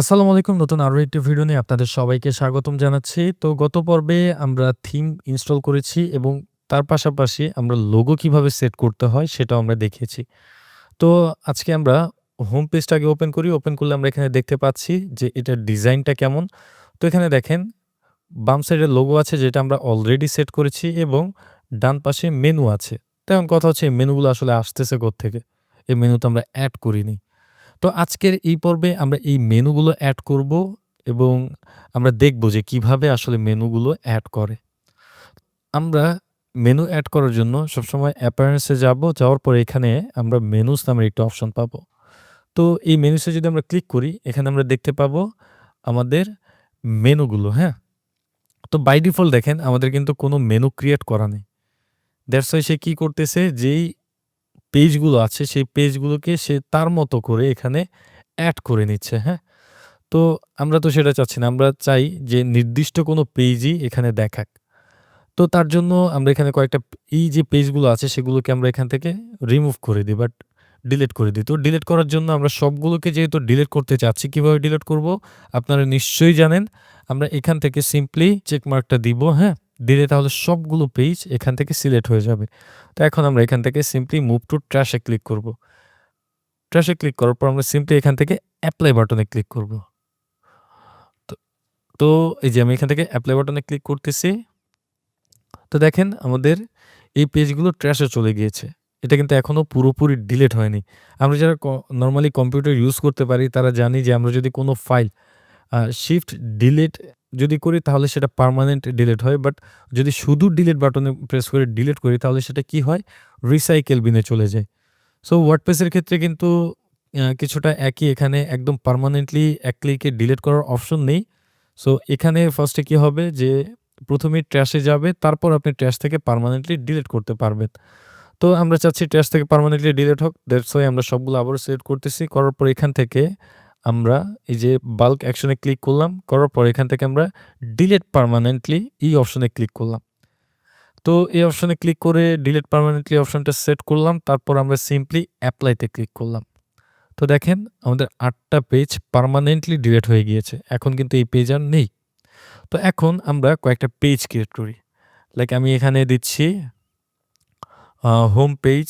আসসালামু আলাইকুম। নতুন আরও একটি ভিডিও নিয়ে আপনাদের সবাইকে স্বাগতম জানাচ্ছি। তো গত পর্বে আমরা থিম ইনস্টল করেছি এবং তার পাশাপাশি আমরা লোগো কীভাবে সেট করতে হয় সেটাও আমরা দেখিয়েছি। তো আজকে আমরা হোম পেজটাকে ওপেন করি। ওপেন করলে আমরা এখানে দেখতে পাচ্ছি যে এটার ডিজাইনটা কেমন। তো এখানে দেখেন, বাম সাইডে লোগো আছে যেটা আমরা অলরেডি সেট করেছি এবং ডান পাশে মেনু আছে। তেমন কথা হচ্ছে এই মেনুগুলো আসলে আসতেছে কোত্থেকে? এই মেনু তো আমরা এড করিনি। তো আজকের এই পর্বে আমরা এই মেনুগুলো অ্যাড করব এবং আমরা দেখব যে কীভাবে আসলে মেনুগুলো অ্যাড করে। আমরা মেনু অ্যাড করার জন্য সবসময় অ্যাপিয়ারেন্স এ যাব। যাওয়ার পর এখানে আমরা মেনুস নামের একটা অপশন পাবো। তো এই মেনুসে যদি আমরা ক্লিক করি এখানে আমরা দেখতে পাবো আমাদের মেনুগুলো, হ্যাঁ? তো বাই ডিফল্ট দেখেন আমাদের কিন্তু কোনো মেনু ক্রিয়েট করা নেই। দ্যাটস সে কি করতেছে যেই পেজগুলো আছে সেই পেজগুলোকে সে তার মতো করে এখানে অ্যাড করে নিচ্ছে, হ্যাঁ? তো আমরা তো সেটা চাচ্ছি না। আমরা চাই যে নির্দিষ্ট কোনো পেজই এখানে দেখাক। তো তার জন্য আমরা এখানে কয়েকটা এই যে পেজগুলো আছে সেগুলোকে আমরা এখান থেকে রিমুভ করে দিই বাট ডিলিট করে দিই। তো ডিলিট করার জন্য আমরা সবগুলোকে যেহেতু ডিলিট করতে চাচ্ছি কীভাবে ডিলিট করব? আপনারা নিশ্চয়ই জানেন। আমরা এখান থেকে সিম্পলি চেক মার্কটা দিব, হ্যাঁ? দিলে তাহলে সবগুলো পেজ এখান থেকে সিলেক্ট হয়ে যাবে। তো এখন আমরা এখান থেকে সিম্পলি মুভ টু ট্র্যাশে ক্লিক করব। ট্র্যাশে ক্লিক করার পর আমরা সিম্পলি এখান থেকে অ্যাপ্লাই বাটনে ক্লিক করব। তো এই যে আমি এখান থেকে অ্যাপ্লাই বাটনে ক্লিক করতেছি। তো দেখেন আমাদের এই পেজগুলো ট্র্যাশে চলে গিয়েছে। এটা কিন্তু এখনও পুরোপুরি ডিলেট হয়নি। আমরা যারা নরমালি কম্পিউটার ইউজ করতে পারি, তারা জানি যে আমরা যদি কোনো ফাইল শিফট ডিলিট যদি করি তাহলে সেটা পার্মানেন্ট ডিলিট হয়। বাট যদি শুধু ডিলিট বাটনে প্রেস করে ডিলিট করি তাহলে সেটা কি হয়? রিসাইকেল বিনে চলে যায়। সো ওয়ার্ডপ্রেসের ক্ষেত্রে কিন্তু কিছুটা একই এখানে একদম পার্মানেন্টলি এক ক্লিকে ডিলিট করার অপশন নেই। সো এখানে ফার্স্টে কি হবে যে প্রথমে ট্র্যাশে যাবে, তারপর আপনি ট্র্যাশ থেকে পার্মানেন্টলি ডিলিট করতে পারবেন। তো, আমরা চাচ্ছি ট্র্যাশ থেকে পার্মানেন্টলি ডিলিট হোক। দ্যাটস হোয়াই আমরা সবগুলো আবারও সিলেক্ট করতেছি। করার পর এখান থেকে আমরা এই যে বাল্ক অ্যাকশন ক্লিক করলাম। করার পর এখান থেকে আমরা ডিলেট পার্মানেন্টলি এই অপশনে ক্লিক করলাম। তো এই অপশনে ক্লিক করে ডিলেট পার্মানেন্টলি অপশনটা সেট করলাম। তারপর আমরা সিম্পলি অ্যাপ্লাইতে ক্লিক করলাম। তো দেখেন, আমাদের আটটা পেজ পার্মানেন্টলি ডিলিট হয়ে গিয়েছে। এখন কিন্তু এই পেজ আর নেই। তো এখন আমরা কয়েকটা পেজ ক্রিয়েট করি। লাইক আমি এখানে দিচ্ছি হোম পেজ।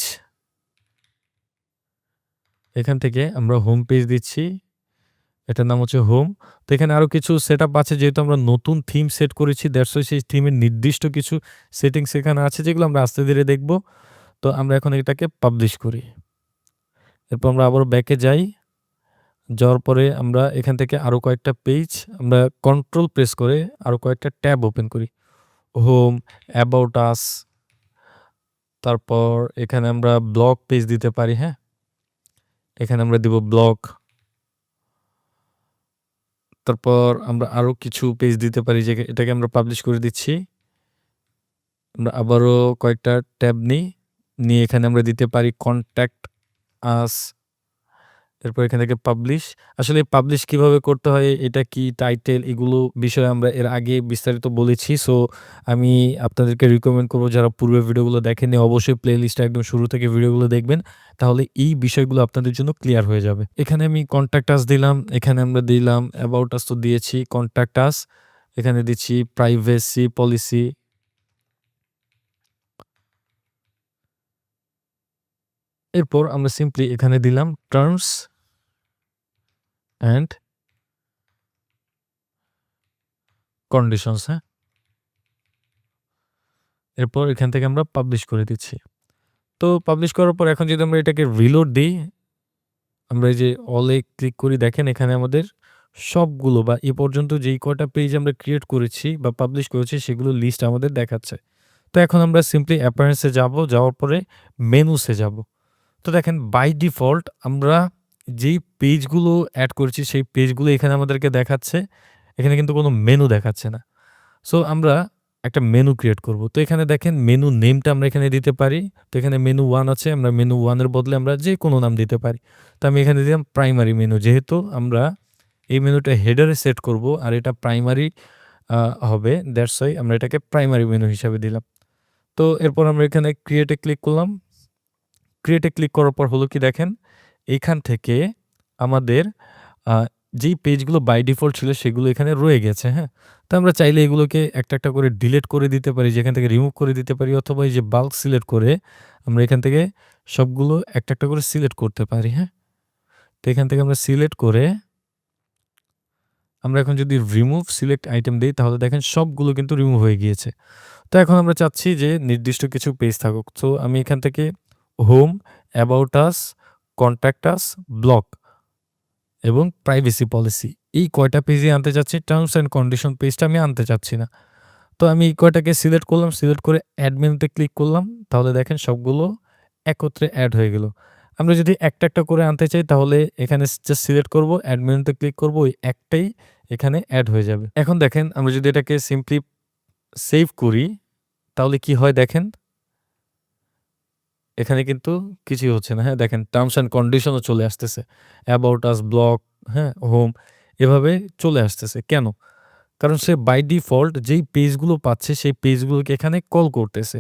এখান থেকে আমরা হোম পেজ দিচ্ছি। এটার নাম হচ্ছে হোম। তো এখানে আরও কিছু সেটআপ আছে যেহেতু আমরা নতুন থিম সেট করেছি হোয়াই সেই থিমের নির্দিষ্ট কিছু সেটিংস এখানে আছে যেগুলো আমরা আস্তে ধীরে দেখব। তো আমরা এখন এটাকে পাবলিশ করি। এরপর আমরা আবারও ব্যাকে যাই। যাওয়ার পরে আমরা এখান থেকে আরও কয়েকটা পেজ আমরা কন্ট্রোল প্রেস করে আরও কয়েকটা ট্যাব ওপেন করি। হোম, অ্যাবাউট আস তারপর এখানে আমরা ব্লগ পেজ দিতে পারি, হ্যাঁ? এখানে আমরা দিব ব্লগ। তারপর আমরা আরও কিছু পেজ দিতে পারি যে এটাকে আমরা পাবলিশ করে দিচ্ছি। আমরা আবারও কয়েকটা ট্যাব নিই। নিয়ে এখানে আমরা দিতে পারি কন্ট্যাক্ট আস। এরপর এখান থেকে পাবলিশ। আসলে পাবলিশ কীভাবে করতে হয়, এটা কি টাইটেল এগুলো বিষয়ে আমরা এর আগে বিস্তারিত বলেছি। সো আমি আপনাদেরকে রিকমেন্ড করব যারা পূর্বে ভিডিওগুলো দেখেননি অবশ্যই প্লেলিস্টে একদম শুরু থেকে ভিডিওগুলো দেখবেন। তাহলে এই বিষয়গুলো আপনাদের জন্য ক্লিয়ার হয়ে যাবে। এখানে আমি কনট্যাক্ট আস দিলাম। এখানে আমরা দিলাম অ্যাবাউট আস তো দিয়েছি। Contact us. এখানে দিচ্ছি প্রাইভেসি পলিসি। এরপর আমরা সিম্পলি এখানে দিলাম টার্মস অ্যান্ড কন্ডিশনস, হ্যাঁ? এরপর এখান থেকে আমরা পাবলিশ করে দিচ্ছি। তো পাবলিশ করার পর এখন যদি আমরা এটাকে রিলোড দেই, আমরা এই যে অল ক্লিক করি দেখেন এখানে আমাদের সবগুলো বা এ পর্যন্ত যেই কয়টা পেজ আমরা ক্রিয়েট করেছি বা পাবলিশ করেছি সেগুলোর লিস্ট আমাদের দেখাচ্ছে। তো এখন আমরা সিম্পলি অ্যাপিয়ারেন্স এ যাব। যাওয়ার পরে মেনুস যাব। তো দেখেন বাই ডিফল্ট আমরা যেই পেজগুলো অ্যাড করেছি সেই পেজগুলো এখানে আমাদেরকে দেখাচ্ছে। এখানে কিন্তু কোনো মেনু দেখাচ্ছে না। সো আমরা একটা মেনু ক্রিয়েট করব। তো এখানে দেখেন মেনু নেমটা আমরা এখানে দিতে পারি। তো এখানে মেনু ওয়ান আছে। আমরা মেনু ওয়ানের বদলে আমরা যে কোনো নাম দিতে পারি। তো আমি এখানে দিলাম প্রাইমারি মেনু। যেহেতু আমরা এই মেনুটা হেডারে সেট করব আর এটা প্রাইমারি হবে দ্যাটস হোয়াই আমরা এটাকে প্রাইমারি মেনু হিসাবে দিলাম। তো এরপর আমরা এখানে ক্রিয়েটে ক্লিক করলাম। ক্রিয়েট ক্লিক করার পর হলো কি দেখেন, এইখান থেকে আমাদের যেই পেজগুলো বাই ডিফল্ট ছিল সেগুলো এখানে রয়ে গেছে, হ্যাঁ? তো আমরা চাইলে এগুলোকে একটা, একটা করে ডিলেট করে দিতে পারি, যেখান থেকে রিমুভ করে দিতে পারি অথবা এই যে বাল্ক সিলেক্ট করে আমরা এখান থেকে সবগুলো একটা, একটা করে সিলেক্ট করতে পারি, হ্যাঁ? তো এখান থেকে আমরা সিলেক্ট করে আমরা এখন যদি রিমুভ সিলেক্ট আইটেম দিই তাহলে দেখেন সবগুলো কিন্তু রিমুভ হয়ে গিয়েছে। তো এখন আমরা চাচ্ছি যে নির্দিষ্ট কিছু পেজ থাকুক। তো আমি এখান থেকে home, about us, contact us, block এবং প্রাইভেসি পলিসি এই কয়টা পেজই আনতে চাচ্ছি। টার্মস অ্যান্ড কন্ডিশন পেজটা আমি আনতে চাচ্ছি না। তো আমি এই কয়টাকে সিলেক্ট করলাম, সিলেক্ট করে অ্যাডমিনতে ক্লিক করলাম। তাহলে দেখেন সবগুলো একত্রে অ্যাড হয়ে গেল। আমরা যদি একটা, একটা করে আনতে চাই তাহলে এখানে জাস্ট সিলেক্ট করব, অ্যাডমিনতে ক্লিক করব, ওই একটাই এখানে অ্যাড হয়ে যাবে। এখন দেখেন আমরা যদি এটাকে সিম্পলি সেভ করি তাহলে কি হয় দেখেন? এখানে কিন্তু কিছুই হচ্ছে না, হ্যাঁ? দেখেন টার্মস অ্যান্ড কন্ডিশনও চলে আসতেছে। অ্যাবাউট আস, ব্লক, হ্যাঁ? হোম এভাবে চলে আসতেছে। কেন? কারণ সে বাই ডিফল্ট যেই পেজগুলো পাচ্ছে সেই পেজগুলোকে এখানে কল করতেছে।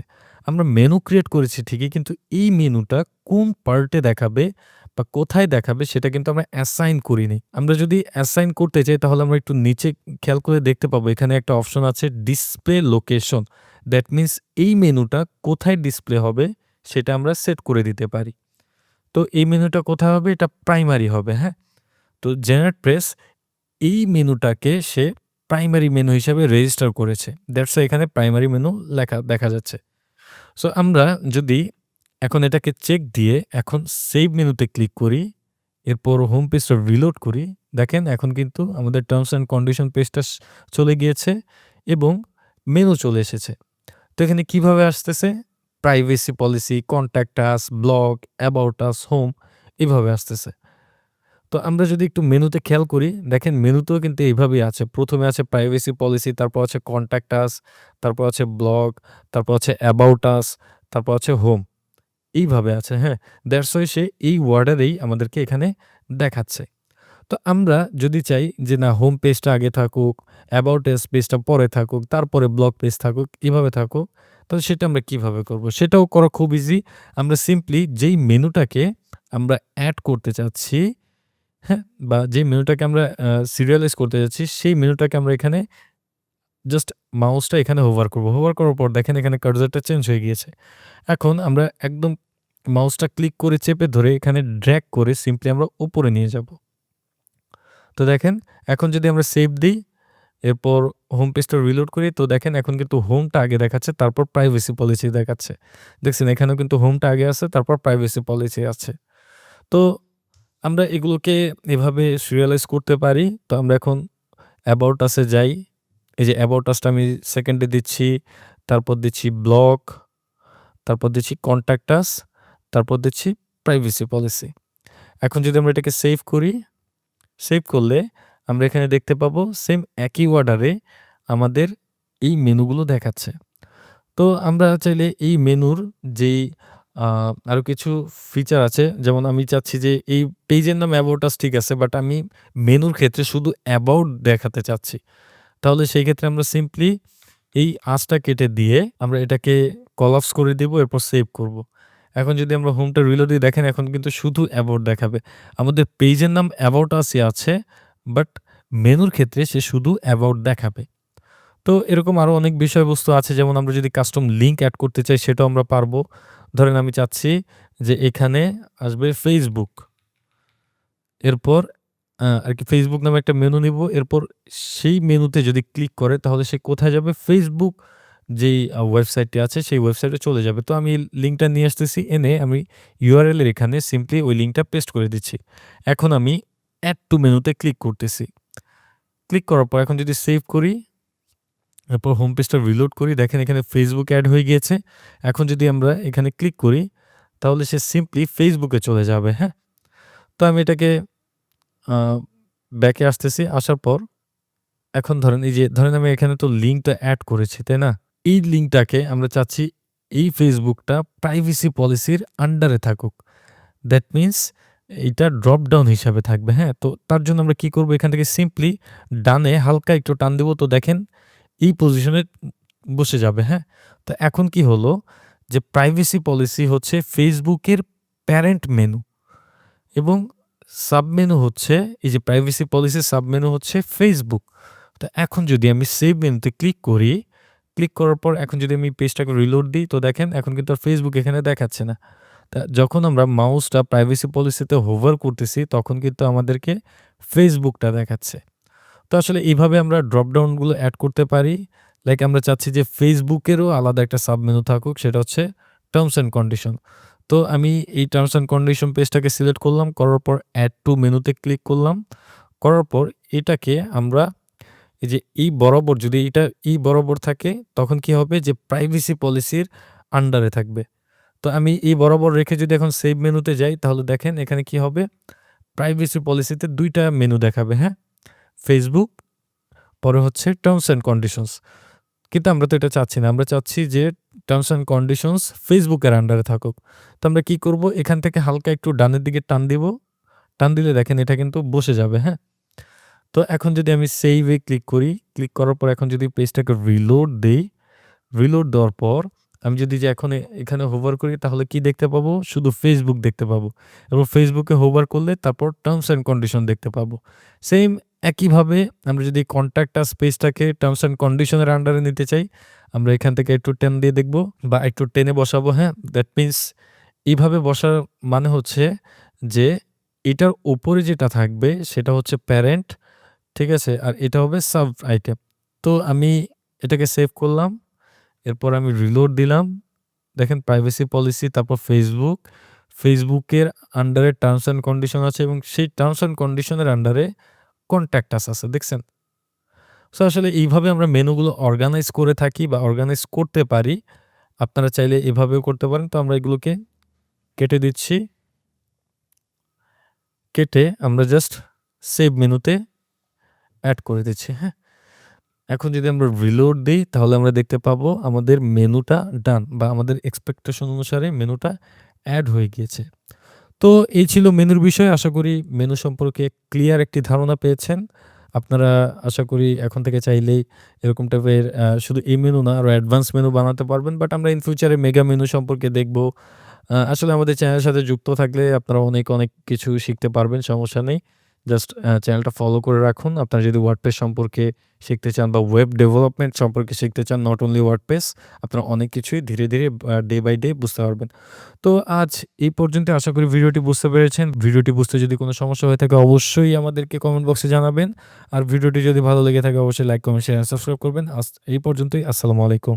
আমরা মেনু ক্রিয়েট করেছি ঠিকই কিন্তু এই মেনুটা কোন পার্টে দেখাবে বা কোথায় দেখাবে সেটা কিন্তু আমরা অ্যাসাইন করিনি। আমরা যদি অ্যাসাইন করতে চাই তাহলে আমরা একটু নিচে খেয়াল করে দেখতে পাবো এখানে একটা অপশন আছে ডিসপ্লে লোকেশন। দ্যাট মিনস এই মেনুটা কোথায় ডিসপ্লে হবে সেটা আমরা সেট করে দিতে পারি। তো এই মেনুটা কোথায় হবে? এটা প্রাইমারি হবে, হ্যাঁ? তো জেনারেট প্রেস এই মেনুটাকে সে প্রাইমারি মেনু হিসাবে রেজিস্টার করেছে। দ্যাটস এখানে প্রাইমারি মেনু লেখা দেখা যাচ্ছে। সো আমরা যদি এখন এটাকে চেক দিয়ে এখন সেভ মেনুতে ক্লিক করি, এরপর হোম পেজটা রিলোড করি। দেখেন এখন কিন্তু আমাদের টার্মস অ্যান্ড কন্ডিশন পেজটা চলে গিয়েছে এবং মেনু চলে এসেছে। তো এখানে কীভাবে আসতেছে? Privacy policy, contact us, block, about us, home এভাবে আসতেছে। তো আমরা যদি একটু মেনুতে খেয়াল করি, দেখেন মেনুতেও কিন্তু এইভাবেই আছে। প্রথমে আছে প্রাইভেসি পলিসি, তারপর আছে কনট্যাক্ট আস, তারপর আছে ব্লক, তারপর আছে অ্যাবাউট আস, তারপর আছে হোম। এইভাবে আছে, হ্যাঁ? দ্যাটস সে এই ওয়ার্ডারেই আমাদেরকে এখানে দেখাচ্ছে। তো আমরা যদি চাই যে না হোম পেজটা আগে থাকুক, অ্যাবাউট আস পেজটা পরে থাকুক, তারপরে ব্লক পেজ থাকুক, এভাবে থাকুক, তাহলে সেটা আমরা কীভাবে করব? সেটাও করা খুব ইজি। আমরা সিম্পলি যেই মেনুটাকে আমরা অ্যাড করতে চাচ্ছি, হ্যাঁ? বা যেই মেনুটাকে আমরা সিরিয়ালাইজ করতে যাচ্ছি সেই মেনুটাকে আমরা এখানে জাস্ট মাউসটা এখানে হোভার করব। হোভার করার পর দেখেন এখানে কার্সরটা চেঞ্জ হয়ে গিয়েছে। এখন আমরা একদম মাউসটা ক্লিক করে চেপে ধরে এখানে ড্র্যাগ করে সিম্পলি আমরা উপরে নিয়ে যাব। তো দেখেন এখন যদি আমরা সেভ দেই, এরপর হোম পেজটা রিলোড করি তো দেখেন এখন কিন্তু হোমটা আগে দেখাচ্ছে তারপর প্রাইভেসি পলিসি দেখাচ্ছে। দেখছেন এখানেও কিন্তু হোমটা আগে আছে তারপর প্রাইভেসি পলিসি আছে। তো আমরা এগুলোকে এভাবে সিরিয়ালাইজ করতে পারি। তো আমরা এখন অ্যাবাউট আস যাই। এই যে অ্যাবাউট আসটা আমি সেকেন্ডে দিচ্ছি, তারপর দিচ্ছি ব্লক, তারপর দিচ্ছি কনট্যাক্ট আস, তারপর দিচ্ছি প্রাইভেসি পলিসি। এখন যদি আমরা এটাকে সেভ করি, সেভ করলে আমরা এখানে দেখতে পাবো সেম একই অর্ডারে আমাদের এই মেনুগুলো দেখাচ্ছে। তো আমরা চাইলে এই মেনুর যেই আরও কিছু ফিচার আছে, যেমন আমি চাচ্ছি যে এই পেজের নাম অ্যাবাউট আস ঠিক আছে বাট আমি মেনুর ক্ষেত্রে শুধু অ্যাবাউট দেখাতে চাচ্ছি। তাহলে সেই ক্ষেত্রে আমরা সিম্পলি এই আঁচটা কেটে দিয়ে আমরা এটাকে কলাপস করে দিব, এরপর সেভ করব। এখন যদি আমরা হোমটা রিলোড দেখেন, এখন কিন্তু শুধু অ্যাবাউট দেখাবে। আমাদের পেজের নাম অ্যাবাউট আসই আছে বাট মেনুর ক্ষেত্রে সে শুধু অ্যাবাউট দেখাবে। তো এরকম আরও অনেক বিষয়বস্তু আছে, যেমন আমরা যদি কাস্টম লিঙ্ক অ্যাড করতে চাই সেটাও আমরা পারব। ধরেন আমি চাচ্ছি যে এখানে আসবে ফেসবুক। এরপর আর কি ফেসবুক নামে একটা মেনু নিব। এরপর সেই মেনুতে যদি ক্লিক করে তাহলে সে কোথায় যাবে? ফেসবুক যেই ওয়েবসাইটটি আছে সেই ওয়েবসাইটে চলে যাবে। তো আমি লিঙ্কটা নিয়ে আসতেছি এনে আমি ইউআরএল এর এখানে সিম্পলি ওই লিঙ্কটা পেস্ট করে দিচ্ছি। এখন আমি এড টু মেনুতে ক্লিক করতেছি। ক্লিক করার পর এখন যদি সেভ করি, এরপর হোম পেজটা রিলোড করি দেখেন এখানে ফেসবুক এড হয়ে গিয়েছে। এখন যদি আমরা এখানে ক্লিক করি তাহলে সে সিম্পলি ফেসবুকে চলে যাবে, হ্যাঁ? তো আমি এটাকে ব্যাকে আসতেছি। আসার পর এখন ধরেন এই যে ধরেন আমি এখানে তো লিঙ্কটা এড করেছি, তাই না? এই লিঙ্কটাকে আমরা চাচ্ছি এই ফেসবুকটা প্রাইভেসি পলিসির আন্ডারে থাকুক। দ্যাট মিনস এইটা ড্রপ ডাউন হিসাবে থাকবে, হ্যাঁ? তো তার জন্য আমরা কি করব এখান থেকে সিম্পলি ডানে হালকা একটু টান দিব তো দেখেন এই পজিশনে বসে যাবে, হ্যাঁ? তো এখন কি হলো যে প্রাইভেসি পলিসি হচ্ছে ফেসবুকের প্যারেন্ট মেনু এবং সাবমেনু হচ্ছে এই যে প্রাইভেসি পলিসির সাবমেনু হচ্ছে ফেসবুক। তো এখন যদি আমি সেভ মেনুতে ক্লিক করি, ক্লিক করার পর এখন যদি আমি পেজটাকে রিলোড দিই তো দেখেন এখন কিন্তু আর ফেসবুক এখানে দেখাচ্ছে না। তা যখন আমরা মাউসটা প্রাইভেসি পলিসিতে হোভার করতেছি, তখন কিন্তু আমাদেরকে ফেসবুকটা দেখাচ্ছে। তো আসলে এইভাবে আমরা ড্রপডাউনগুলো অ্যাড করতে পারি। লাইক আমরা চাচ্ছি যে ফেসবুকেরও আলাদা একটা সাবমেনু থাকুক, সেটা হচ্ছে টার্মস অ্যান্ড কন্ডিশন। তো আমি এই টার্মস অ্যান্ড কন্ডিশন পেজটাকে সিলেক্ট করলাম। করার পর অ্যাড টু মেনুতে ক্লিক করলাম। করার পর এটাকে আমরা এই যে এই বরাবর, যদি এটা এই বরাবর থাকে, তখন কি হবে যে প্রাইভেসি পলিসির আন্ডারে থাকবে। তো আমি এই বরাবর রেখে যদি এখন সেভ মেনুতে যাই তাহলে দেখেন এখানে কি হবে? প্রাইভেসি পলিসিতে দুইটা মেনু দেখাবে, হ্যাঁ? ফেসবুক, পরে হচ্ছে টার্মস অ্যান্ড কন্ডিশনস। কিন্তু আমরা তো এটা চাচ্ছি না। আমরা চাচ্ছি যে টার্মস অ্যান্ড কন্ডিশনস ফেসবুকের আন্ডারে থাকুক। তো আমরা কি করব? এখান থেকে হালকা একটু ডানের দিকে টান দিব। টান দিলে দেখেন এটা কিন্তু বসে যাবে, হ্যাঁ? তো এখন যদি আমি এ ক্লিক করি, ক্লিক করার পর এখন যদি পেজটাকে রিলোড দিই রিলোড দেওয়ার পর আমি যদি যে এখন এখানে হোভার করি তাহলে কি দেখতে পাবো? শুধু ফেসবুক দেখতে পাবো। এবং ফেসবুকে হোভার করলে তারপর টার্মস অ্যান্ড কন্ডিশন দেখতে পাবো। সেম একইভাবে আমরা যদি কনট্যাক্ট আস পেজটাকে টার্মস অ্যান্ড কন্ডিশনের আন্ডারে নিতে চাই, আমরা এখান থেকে একটু টেন দিয়ে দেখব বা একটু টেনে বসাবো, হ্যাঁ? দ্যাট মিনস এইভাবে বসার মানে হচ্ছে যে এটার উপরে যেটা থাকবে সেটা হচ্ছে প্যারেন্ট, ঠিক আছে? আর এটা হবে সাব আইটেম। তো আমি এটাকে সেভ করলাম। এরপর আমি রিলোড দিলাম। দেখেন প্রাইভেসি পলিসি তারপর ফেসবুক। ফেসবুকের আন্ডারে টার্মস অ্যান্ড কন্ডিশন আছে এবং সেই টার্মস অ্যান্ড কন্ডিশনের আন্ডারে কনট্যাক্ট আস আছে। দেখছেন? সো আসলে এইভাবে আমরা মেনুগুলো অর্গানাইজ করে থাকি বা অর্গানাইজ করতে পারি। আপনারা চাইলে এভাবেও করতে পারেন। তো আমরা এগুলোকে কেটে দিচ্ছি। কেটে আমরা জাস্ট সেভ মেনুতে অ্যাড করে দিচ্ছি, হ্যাঁ? এখন যদি আমরা রিলোড দিই তাহলে আমরা দেখতে পাবো আমাদের মেনুটা ডান বা আমাদের এক্সপেকটেশন অনুসারে মেনুটা অ্যাড হয়ে গিয়েছে। তো এই ছিল মেনুর বিষয়। আশা করি মেনু সম্পর্কে ক্লিয়ার একটি ধারণা পেয়েছেন। আপনারা আশা করি এখন থেকে চাইলেই এরকম টাইপের শুধু এই মেনু না আরও অ্যাডভান্স মেনু বানাতে পারবেন। বাট আমরা ইন ফিউচারে মেগা মেনু সম্পর্কে দেখব। আসলে আমাদের চ্যানেলের সাথে যুক্ত থাকলে আপনারা অনেক, অনেক কিছু শিখতে পারবেন, সমস্যা নেই। জাস্ট চ্যানেলটা ফলো করে রাখুন। আপনারা যদি ওয়ার্ডপেস সম্পর্কে শিখতে চান বা ওয়েব ডেভেলপমেন্ট সম্পর্কে শিখতে চান, নট অনলি ওয়ার্ডপেস আপনারা অনেক কিছুই ধীরে, ধীরে ডে বাই ডে বুঝতে পারবেন। তো আজ এই পর্যন্তই আশা করি ভিডিওটি বুঝতে পেরেছেন। ভিডিওটি বুঝতে যদি কোনো সমস্যা হয়ে থাকে অবশ্যই আমাদেরকে কমেন্ট বক্সে জানাবেন। আর ভিডিওটি যদি ভালো লেগে থাকে অবশ্যই লাইক, কমেন্ট, শেয়ার, সাবস্ক্রাইব করবেন। আজ এই পর্যন্তই। আসসালামু আলাইকুম।